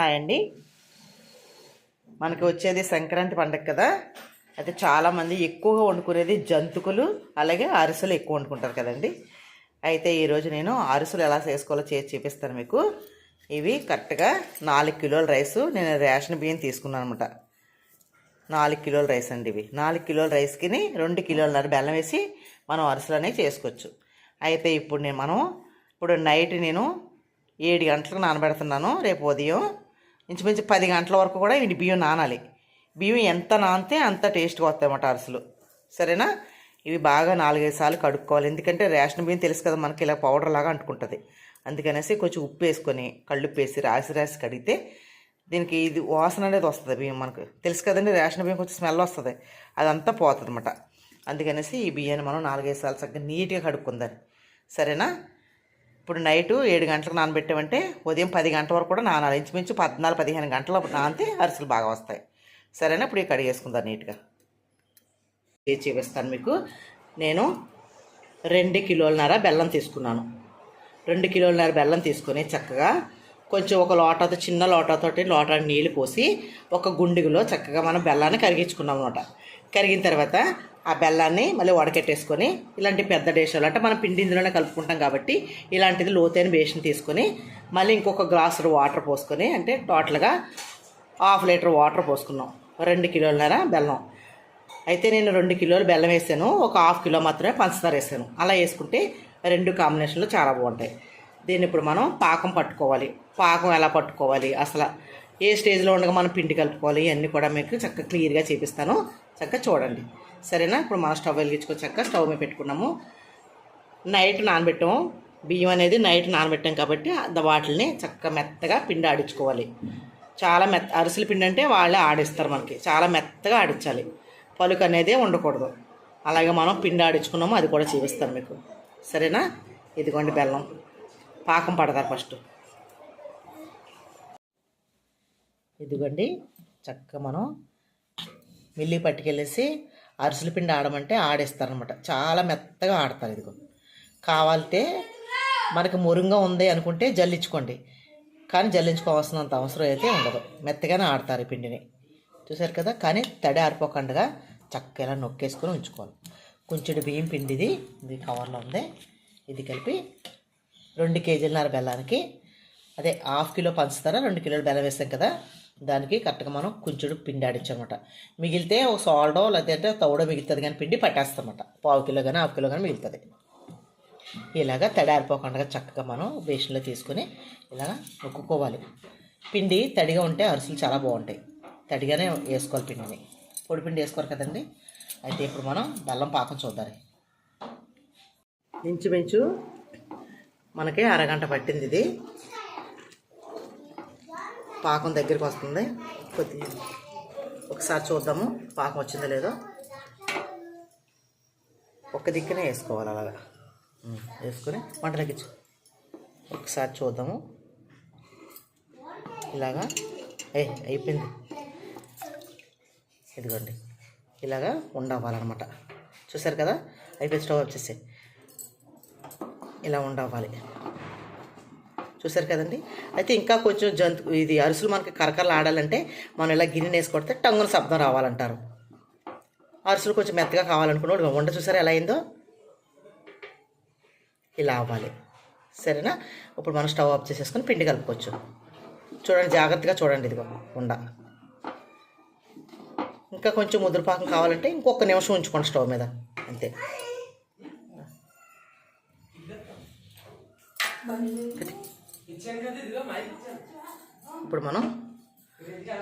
Hi అండి మనకి వచ్చేది సంక్రాంతి పండగ కదా. అయితే చాలామంది ఎక్కువగా వండుకునేది జంతుకులు అలాగే అరిసెలు ఎక్కువ వండుకుంటారు కదండి. అయితే ఈరోజు నేను అరిసెలు ఎలా చేసుకోవాలో చేసి చూపిస్తాను మీకు. ఇవి కరెక్ట్గా నాలుగు కిలోల రైసు నేను రేషన్ బియ్యం తీసుకున్నాను అనమాట నాలుగు కిలోల రైస్ అండి ఇవి. నాలుగు కిలోల రైస్కి రెండు కిలోలన్నర బెల్లం వేసి మనం అరిసెలు అనేవి చేసుకోవచ్చు. అయితే ఇప్పుడు నేను మనం ఇప్పుడు నైట్ నేను ఏడు గంటలకు నానబెడుతున్నాను. రేపు ఉదయం ఇంచుమించు పది గంటల వరకు కూడా ఇవి బియ్యం నానాలి. బియ్యం ఎంత నానితే అంత టేస్ట్గా వస్తాయన్నమాట అరసలు. సరేనా? ఇవి బాగా నాలుగైదు సార్లు కడుక్కోవాలి. ఎందుకంటే రేషన్ బియ్యం తెలుసు కదా మనకి ఇలా పౌడర్ లాగా అంటుకుంటుంది. అందుకనేసి కొంచెం ఉప్పు వేసుకొని కళ్ళుప్పు వేసి రాసి రాసి కడిగితే దీనికి ఇది వాసన అనేది వస్తుంది బియ్యం మనకు. తెలుసు కదండి రేషన్ బియ్యం కొంచెం స్మెల్ వస్తుంది. అదంతా పోతుంది అనమాట అందుకనేసి ఈ బియ్యాన్ని మనం నాలుగైదు సార్లు చక్కగా నీట్గా కడుక్కుందాం. సరేనా? ఇప్పుడు నైట్ ఏడు గంటలకు నానబెట్టామంటే ఉదయం పది గంటల వరకు కూడా నానాలి. ఇంచుమించు పద్నాలుగు పదిహేను గంటల నానితే అరిసెలు బాగా వస్తాయి. సరేనా? ఇప్పుడు ఇవి కడిగేసుకుందాం నీట్గా. ఇది చూపిస్తాను మీకు. నేను రెండు కిలోలన్నర బెల్లం తీసుకున్నాను. రెండు కిలోలన్నర బెల్లం తీసుకొని చక్కగా కొంచెం ఒక లోటాతో చిన్న లోటాతోటి లోటా నీళ్ళు పోసి ఒక గుండిగులో చక్కగా మనం బెల్లాన్ని కరిగించుకున్నాం అనమాట కరిగిన తర్వాత ఆ బెల్లాన్ని మళ్ళీ వడకెట్టేసుకొని ఇలాంటి పెద్ద డేషాలు అంటే మనం పిండి ఇందులోనే కలుపుకుంటాం కాబట్టి ఇలాంటిది లోతైన బేషన్ తీసుకొని మళ్ళీ ఇంకొక గ్లాసు వాటర్ పోసుకొని అంటే టోటల్గా హాఫ్ లీటర్ వాటర్ పోసుకున్నాం. రెండు కిలోలన్నర బెల్లం. అయితే నేను రెండు కిలోలు బెల్లం వేసాను. ఒక హాఫ్ కిలో మాత్రమే పంచదార వేసాను. అలా వేసుకుంటే రెండు కాంబినేషన్లు చాలా బాగుంటాయి. దీన్ని ఇప్పుడు మనం పాకం పట్టుకోవాలి. పాకం ఎలా పట్టుకోవాలి? అసలు ఏ స్టేజ్లో ఉండగా మనం పిండి కలుపుకోవాలి? ఇవన్నీ కూడా మీకు చక్కగా క్లియర్గా చూపిస్తాను. చక్కగా చూడండి. సరేనా? ఇప్పుడు మనం స్టవ్ వెలిగించుకొని చక్కగా స్టవ్ మీద పెట్టుకున్నాము. నైట్ నానబెట్టాము. బియ్యం అనేది నైట్ నానబెట్టాం కాబట్టి వాటిని చక్కగా మెత్తగా పిండి ఆడించుకోవాలి. చాలా మెత్త అరిసెల పిండి అంటే వాళ్ళే ఆడిస్తారు మనకి. చాలా మెత్తగా ఆడించాలి. పలుకు అనేది ఉండకూడదు. అలాగే మనం పిండి ఆడించుకున్నాము. అది కూడా చూపిస్తాను మీకు. సరేనా? ఇదిగోండి బెల్లం. పాకం పడతారు ఫస్ట్. ఇదిగోండి చక్కగా మనం మిల్లి పట్టుకెళ్ళేసి అరిసెల పిండి ఆడమంటే ఆడేస్తారనమాట చాలా మెత్తగా ఆడతారు ఇదిగో. కావాలితే మనకి మురుంగా ఉంది అనుకుంటే జల్లించుకోండి. కానీ జల్లించుకోవాల్సినంత అవసరం అయితే ఉండదు. మెత్తగానే ఆడతారు ఈ పిండిని. చూసారు కదా? కానీ తడి ఆరిపోకుండా చక్కగా ఇలా నొక్కేసుకొని ఉంచుకోవాలి. కొంచెం బియ్యం పిండిది ఇది కవర్లో ఉంది. ఇది కలిపి రెండు కేజీలన్నర బెల్లానికి అదే హాఫ్ కిలో పంచదార రెండు కిలోలు బెల్లం వేస్తాం కదా? దానికి కరెక్ట్గా మనం కొంచెం పిండి ఆడించనమాట. మిగిలితే ఒక సాల్డో లేదంటే తౌడో మిగులుతుంది కానీ పిండి పట్టేస్తామట పావు కిలో కానీ హాఫ్ కిలో కానీ మిగులుతుంది. ఇలాగా తడారిపోకుండా చక్కగా మనం బేషన్లో తీసుకొని ఇలాగ నొక్కుకోవాలి పిండి తడిగా ఉంటే అరిసెలు చాలా బాగుంటాయి. తడిగానే వేసుకోవాలి పిండిని. పొడి పిండి వేసుకోరు కదండి? అయితే ఇప్పుడు మనం బెల్లం పాకం చూద్దాం. ఇంచుమించు మనకి అరగంట పట్టింది ఇది. పాకం దగ్గరికి వస్తుంది. కొద్దిగా ఒకసారి చూద్దాము పాకం వచ్చిందో లేదో. ఒక్క దిక్కునే వేసుకోవాలి అలాగా. వేసుకొని మంట తగ్గించు. ఒకసారి చూద్దాము. ఇలాగా ఏ అయిపోయింది. ఇదిగోండి. ఇలాగా ఉండవ్వాలన్నమాట. చూసారు కదా? అయిపోయి స్టవ్ వచ్చేసి ఇలా ఉండవ్వాలి. చూసారు కదండి? అయితే ఇంకా కొంచెం జంతు ఇది అరుసులు మనకి కరకరలు ఆడాలంటే మనం ఇలా గిన్నె వేసి కొడితే టంగున శబ్దం రావాలంటారు. అరుసులు కొంచెం మెత్తగా కావాలనుకున్నాడు వంట చూసారా ఎలా అయిందో? ఇలా అవ్వాలి. సరేనా? ఇప్పుడు మనం స్టవ్ ఆఫ్ చేసేసుకొని పిండి కలుపుకోవచ్చు. చూడండి జాగ్రత్తగా చూడండి ఇదిగో ఉండ. ఇంకా కొంచెం ముద్రపాకం కావాలంటే ఇంకొక నిమిషం ఉంచుకోండి స్టవ్ మీద. అంతే. ఇప్పుడు మనం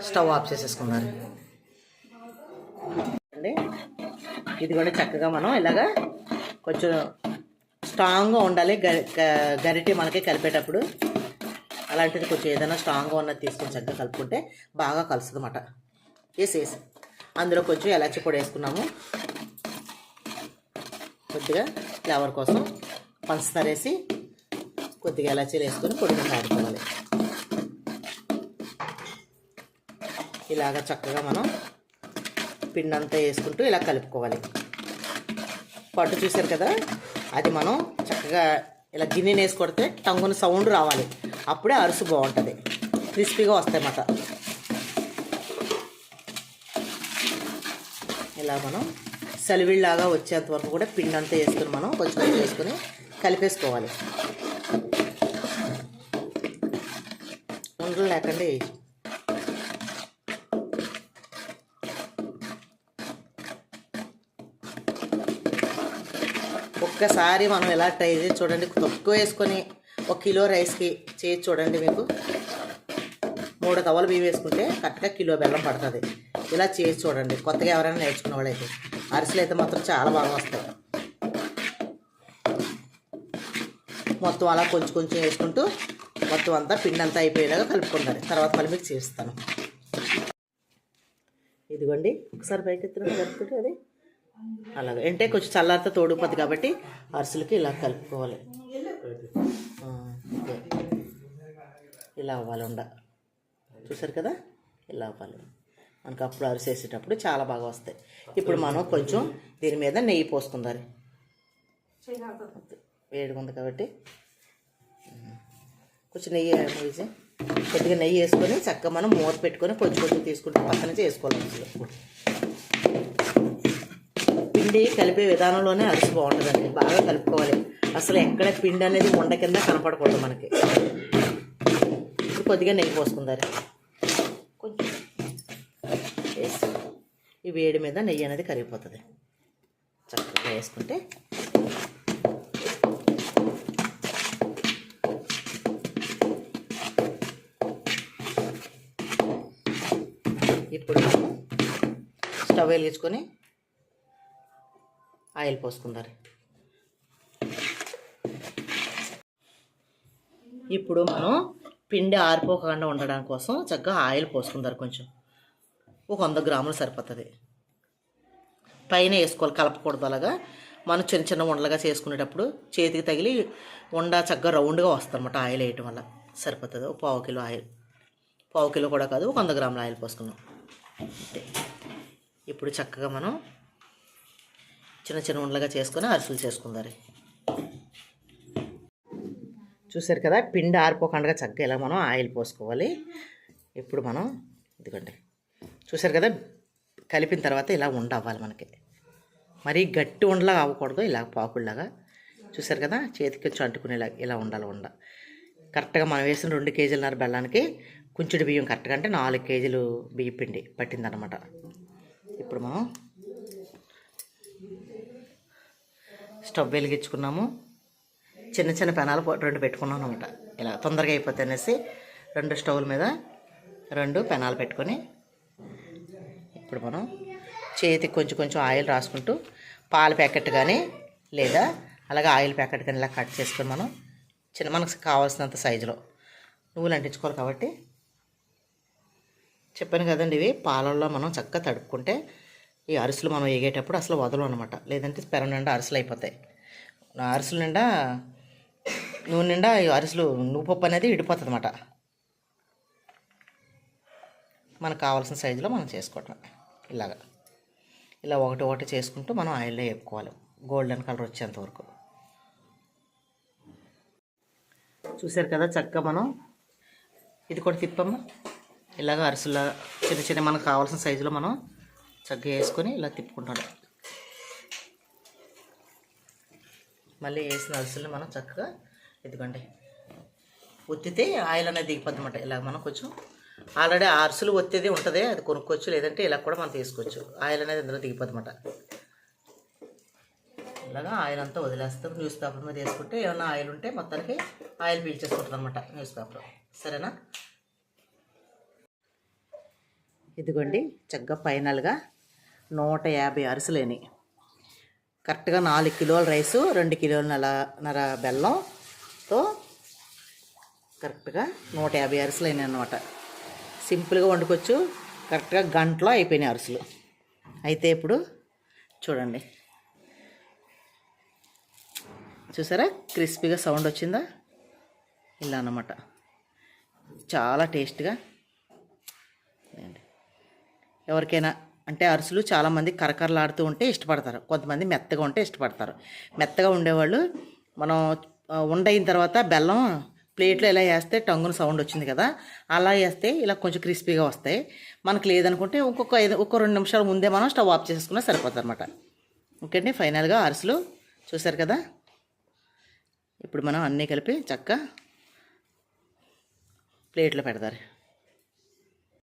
స్టవ్ ఆఫ్ చేసేసుకున్నారు అండి ఇది కూడా చక్కగా మనం ఇలాగా కొంచెం స్ట్రాంగ్గా ఉండాలి. గరి గ- గరిటె మనకి కలిపేటప్పుడు అలాంటిది కొంచెం ఏదైనా స్ట్రాంగ్గా ఉన్నది తీసుకొని చక్కగా కలుపుకుంటే బాగా కలుస్తుంది అన్నమాట వేసేసి అందులో కొంచెం ఎలాచి పొడి వేసుకున్నాము. కొద్దిగా ఫ్లేవర్ కోసం పంచదార వేసి కొద్దిగా ఇలాచీలు వేసుకొని పొడిగా మీద ఆడుకోవాలి ఇలాగ చక్కగా మనం పిండి అంతా వేసుకుంటూ ఇలా కలుపుకోవాలి. పట్టు చూశారు కదా? అది మనం చక్కగా ఇలా గిన్నెని వేసి కొడితే టంగున సౌండ్ రావాలి. అప్పుడే అరుసు బాగుంటుంది. క్రిస్పీగా వస్తాయన్నమాట ఇలా మనం సలివిళ్ళలాగా వచ్చేంత వరకు కూడా పిండి అంతా వేసుకుని మనం కొంచెం కొంచెం కలిపేసుకోవాలి. ఉండలు లేకండి. ఒక్కసారి మనం ఎలా ట్రై చేసి చూడండి. తక్కువ వేసుకొని ఒక కిలో రైస్కి చేసి చూడండి మీకు. మూడు తవ్వలు బియ్యం వేసుకుంటే కరెక్ట్గా కిలో బెల్లం పడుతుంది. ఇలా చేసి చూడండి. కొత్తగా ఎవరైనా నేర్చుకునే వాళ్ళైతే. అరిసెలు అయితే మాత్రం చాలా బాగా వస్తాయి. మొత్తం అలా కొంచెం కొంచెం వేసుకుంటూ మొత్తం అంతా పిండి అంతా అయిపోయేలాగా కలుపుకుంటారు. తర్వాత మళ్ళీ మీకు చేస్తాను. ఇదిగోండి. ఒకసారి పైకి ఎత్తున కలుపుతుంటే అది అలాగే. అంటే కొంచెం చల్లారితే తోడుపోద్ది కాబట్టి అరిసెలకి ఇలా కలుపుకోవాలి. ఇలా అవ్వాలి ఉండ. చూసారు కదా? ఇలా అవ్వాలి. మనకు అప్పుడు అరిసేసేటప్పుడు చాలా బాగా వస్తాయి. ఇప్పుడు మనం కొంచెం దీని మీద నెయ్యి పోసుకుందాలి వేడిగా ఉంది కాబట్టి. కొంచెం నెయ్యి వేసి కొద్దిగా నెయ్యి వేసుకొని చక్కగా మనం మూత పెట్టుకొని కొంచెం కొంచెం తీసుకుంటే పక్క నుంచి వేసుకోవాలి పిండి కలిపే విధానంలోనే అరిసి బాగుంటుందండి. బాగా కలుపుకోవాలి. అసలు ఎక్కడ పిండి అనేది ఉండ కింద కనపడకూడదు మనకి. ఇప్పుడు కొద్దిగా నెయ్యి పోసుకుందారు కొంచెం వేసి ఈ వేడి మీద నెయ్యి అనేది కరిగిపోతుంది. చక్కగా వేసుకుంటే ఇప్పుడు మనము స్టవ్ వెలిగించుకొని ఆయిల్ పోసుకుందారు ఇప్పుడు మనం పిండి ఆరిపోకుండా ఉండడం కోసం చక్కగా ఆయిల్ పోసుకుందారు కొంచెం. ఒక వంద గ్రాములు సరిపోతుంది. పైన వేసుకోవాలి కలపకూడదు అలాగా. మనం చిన్న చిన్న ఉండలుగా చేసుకునేటప్పుడు చేతికి తగిలి ఉండ చక్కగా రౌండ్గా వస్తుంది అనమాట ఆయిల్ వేయటం వల్ల సరిపోతుంది. ఒక పావు కిలో ఆయిల్. పావు కిలో కూడా కాదు ఒక వంద గ్రాముల ఆయిల్ పోసుకున్నాం ఇప్పుడు చక్కగా మనం చిన్న చిన్న ఉండలుగా చేసుకొని అరిసెలు చేసుకుందారు చూసారు కదా పిండి ఆరిపోకుండా చక్కగా ఇలా మనం ఆయిల్ పోసుకోవాలి. ఇప్పుడు మనం ఇదిగోండి. చూసారు కదా కలిపిన తర్వాత ఇలా ఉండ అవ్వాలి మనకి. మరీ గట్టి ఉండలాగా అవ్వకూడదు ఇలా పాకుల్లాగా చూసారు కదా చేతికి కొంచెం అంటుకునేలా ఇలా ఉండాలి ఉండ కరెక్ట్గా మనం వేసిన రెండు కేజీలన్నర బెల్లానికి కుంచుడు బియ్యం కరెక్ట్గా అంటే నాలుగు కేజీలు బియ్యం పిండి పట్టిందనమాట ఇప్పుడు మనం స్టవ్ వెలిగించుకున్నాము. చిన్న చిన్న పెనాలు రెండు పెట్టుకున్నాం అనమాట ఇలా తొందరగా అయిపోతాయి అనేసి రెండు స్టవ్ల మీద రెండు పెనాలు పెట్టుకొని ఇప్పుడు మనం చేతికి కొంచెం కొంచెం ఆయిల్ రాసుకుంటూ పాల ప్యాకెట్ కానీ లేదా అలాగే ఆయిల్ ప్యాకెట్ కానీ ఇలా కట్ చేసుకొని మనం చిన్న మనకు కావాల్సినంత సైజులో నువ్వులు అంటించుకోవాలి కాబట్టి చెప్పాను కదండి ఇవి పాలల్లో మనం చక్కగా తడుపుకుంటే ఈ అరిసెలు మనం వేగేటప్పుడు అసలు వదలం అనమాట లేదంటే పెరం నిండా అరిసెలు అయిపోతాయి. అరుసులు అరిసెలు నిండా నూనె నిండా ఈ అరిసెలు నువ్వు పప్పు అనేది విడిపోతుంది అనమాట మనకు కావాల్సిన సైజులో మనం చేసుకోవటం ఇలాగా. ఇలా ఒకటి ఒకటి చేసుకుంటూ మనం ఆయిల్లో వేపుకోవాలి. గోల్డెన్ కలర్ వచ్చేంత వరకు. చూసారు కదా చక్కగా మనం ఇది కూడా తిప్పమ్మా. ఇలాగ అరిసెలా చిన్న చిన్న మనకు కావాల్సిన సైజులో మనం చక్కగా వేసుకొని ఇలా తిప్పుకుంటాం. మళ్ళీ వేసిన అరిసెలు మనం చక్కగా ఎత్తుకోండి ఒత్తితే ఆయిల్ అనేది దిగిపోద్ది అనమాట ఇలా మనం కొంచెం ఆల్రెడీ ఆ అరిసెలు ఒత్తేది ఉంటుంది అది కొనుక్కోవచ్చు లేదంటే ఇలా కూడా మనం తీసుకోవచ్చు. ఆయిల్ అనేది ఇందులో దిగిపోద్ది అనమాట ఇలాగా ఆయిల్ అంతా వదిలేస్తాం. న్యూస్ పేపర్ మీద వేసుకుంటే ఏమైనా ఆయిల్ ఉంటే మొత్తానికి ఆయిల్ పీల్చేసుకుంటుంది అనమాట న్యూస్ పేపర్. సరేనా? ఇదిగోండి చక్కగా ఫైనల్గా నూట యాభై అరిసెలేని. కరెక్ట్గా నాలుగు కిలోల రైసు రెండు కిలోల నల నర బెల్లంతో కరెక్ట్గా నూట యాభై అరిసెలు అనమాట సింపుల్గా వండుకోవచ్చు. కరెక్ట్గా గంటలో అయిపోయినాయి అరిసెలు. అయితే ఇప్పుడు చూడండి. చూసారా? క్రిస్పీగా సౌండ్ వచ్చిందా? ఇలా అన్నమాట. చాలా టేస్ట్గా ఎవరికైనా అంటే అరిసెలు చాలామంది కరకరలాడుతూ ఉంటే ఇష్టపడతారు. కొంతమంది మెత్తగా ఉంటే ఇష్టపడతారు. మెత్తగా ఉండేవాళ్ళు మనం ఆ, ఉండయిన తర్వాత బెల్లం ప్లేట్లో ఇలా వేస్తే టంగున సౌండ్ వచ్చింది కదా అలా వేస్తే ఇలా కొంచెం క్రిస్పీగా వస్తాయి. మనకు లేదనుకుంటే ఇంకొక ఐదు ఒక రెండు నిమిషాల ముందే మనం స్టవ్ ఆఫ్ చేసుకున్నా సరిపోతుంది అనమాట ఓకే అండి ఫైనల్గా అరిసెలు. చూసారు కదా? ఇప్పుడు మనం అన్నీ కలిపి చక్క ప్లేట్లో పెడతారు.